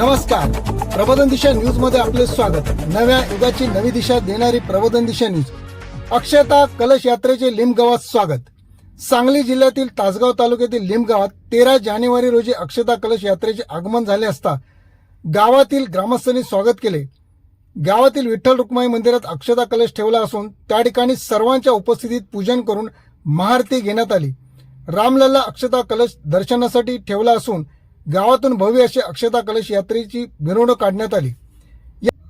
नमस्कार. प्रबोधन दिशा न्यूजमध्ये आपले स्वागत. नव्या युगाची नवी दिशा देणारी प्रबोधन दिशा न्यूज. अक्षता कलश यात्रेचे लिमगावात स्वागत. सांगली जिल्ह्यातील तासगाव तालुक्यातील लिमगावात तेरा जानेवारी रोजी अक्षता कलश यात्रेचे आगमन झाले असता गावातील ग्रामस्थांनी स्वागत केले. गावातील विठ्ठल रुक्माई मंदिरात अक्षता कलश ठेवला असून त्या ठिकाणी सर्वांच्या उपस्थितीत पूजन करून महाआरती घेण्यात आली. रामलल्ला अक्षता कलश दर्शनासाठी ठेवला असून गावातून भव्य अशी अक्षता कलश यात्रेची मिरवणूक काढण्यात आली. या-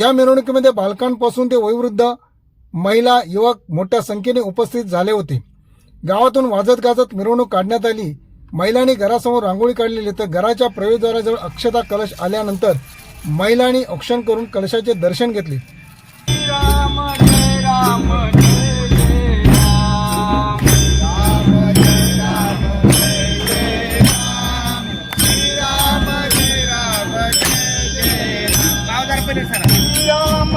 या मिरवणुकीमध्ये बालकांपासून ते वयोवृद्ध महिला युवक मोठ्या संख्येने उपस्थित झाले होते. गावातून वाजत गाजत मिरवणूक काढण्यात आली. महिलांनी घरासमोर रांगोळी काढलेली तर घराच्या प्रवेशद्वाराजवळ अक्षता कलश आल्यानंतर महिलांनी औक्षण करून कलशाचे दर्शन घेतले. राम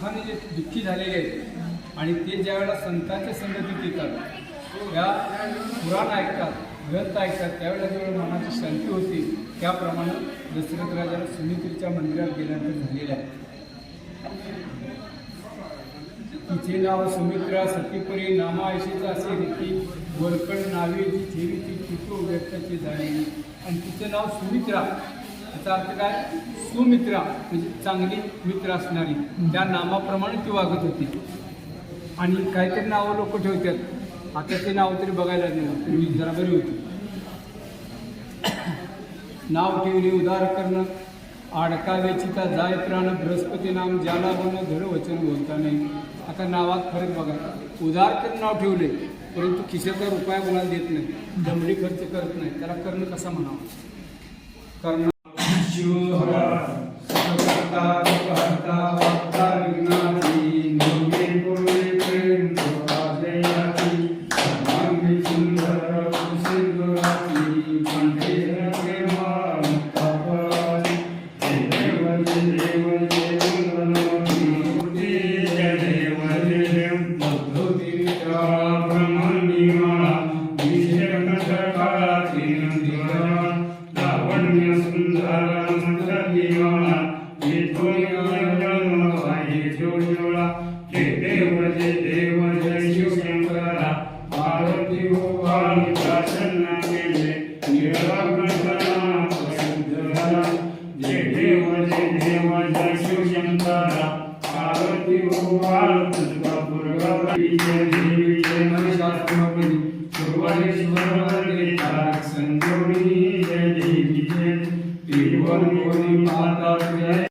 दुःखाने जे दुःखी झालेले आहेत आणि ते ज्यावेळेला संतांच्या संगतीत येतात या पुराण ऐकतात ग्रंथ ऐकतात त्यावेळेला जेवढं मनाची शांती होती त्याप्रमाणे दशरथ राजाला सुमित्रीच्या मंदिरात गेल्यानंतर झालेलं आहे. तिचे नाव सुमित्रा सतीपरी नामायशीचा असे रीती वरकड नावे जी ठेवी ती चितो व्यक्ताची झालेली आणि तिचं नाव सुमित्रा. त्याचा अर्थ काय? सुमित्रा म्हणजे चांगली मित्र असणारी. त्या नामाप्रमाणे ती वागत होती. आणि काहीतरी नावं लोक ठेवतात. आता ते नाव तरी बघायला नाही मी जरा बरी होती. नाव ठेवली उदार करणं आडका वेचिता जाय प्राण बृहस्पती नाम ज्याला बोलणं धड वचन बोलता नाही. आता नावात फरक बघा. उदार करून नाव ठेवले परंतु खिशाचा रुपया कोणाला देत नाही. दमडी खर्च करत नाही. त्याला कर्ण कसा म्हणावा? कर्ण Thank you. जय देव जय देव जय शिवशंकरा. पार्वती भगवान तुझा विजय विजय महिषासुरमर्दिनी सुरवरेश्वरवरदे तारक संजीवनी जय देवी जय. त्रिभुवन माता जय.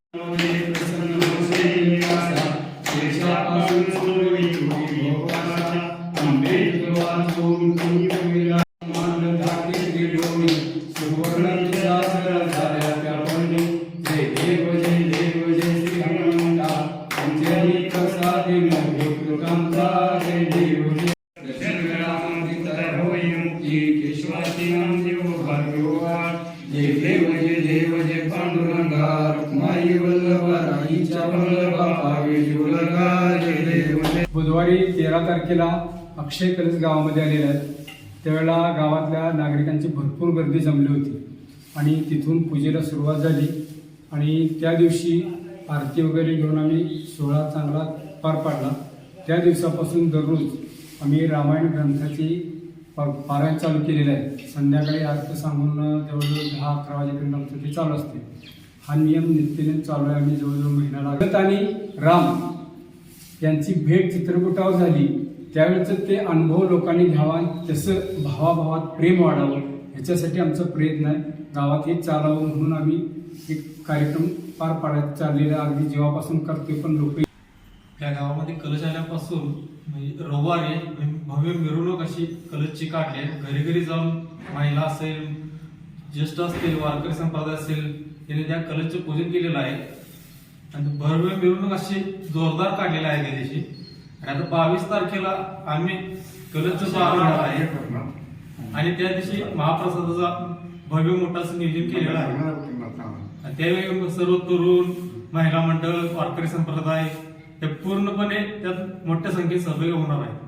जय देव जय पांडुरंगा रुक्माई वल्लभा राईच्या वल्लभा पावे जीवलगा जय देव बुधवारी तेरा तारखेला अक्षय कलश गावामध्ये आलेला आहे त्यावेळेला गावातल्या नागरिकांची भरपूर गर्दी जमली होती. आणि तिथून पूजेला सुरुवात झाली. आणि त्या दिवशी आरती वगैरे घेऊन आम्ही सोहळा चांगला पार पाडला. त्या दिवसापासून दररोज आम्ही रामायण ग्रंथाची पारायण चालू केलेलं आहे. संध्याकाळी अर्थ सांगून जवळजवळ दहा अकरा वाजेपर्यंत आमचं ते चालू असते. हा नियम नित्यनेम चालू आहे आम्ही जवळजवळ महिना लागत आणि राम यांची भेट चित्रपटावर झाली. त्यावेळेचं ते अनुभव लोकांनी घ्यावा आणि तसं भावाभावात प्रेम वाढावं ह्याच्यासाठी आमचा प्रयत्न आहे. गावात हे चालावं म्हणून आम्ही एक कार्यक्रम पार पाडायचा चाललेला अगदी जेव्हापासून करतोय पण लोक या गावामध्ये कलश आल्यापासून म्हणजे रविवारी भव्य मिरवणूक अशी कलशची काढली आहे. घरी घरी जाऊन महिला असेल ज्येष्ठ असतील वारकरी संप्रदाय असेल यांनी त्या कलशचे पूजन केलेलं आहे. आणि भव्य मिरवणूक अशी जोरदार काढलेली आहे त्या दिवशी आणि आता बावीस तारखेला आम्ही कलशचं पारण आहे. आणि त्या दिवशी महाप्रसादाचा भव्य मोठा असं नियोजन केलेलं आहे. त्यावेळी सर्व तरुण महिला मंडळ वारकरी संप्रदाय हे पूर्णपणे त्यात मोठ्या संख्येत सहभागी होणार आहे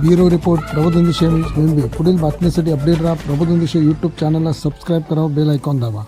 ब्युरो रिपोर्ट प्रबोधन दिशे मुंबई पुढील बातमीसाठी अपडेट राहा प्रबोधन दिशे यूट्यूब चॅनलला सबस्क्राईब करा बेल आयकॉन दाबा.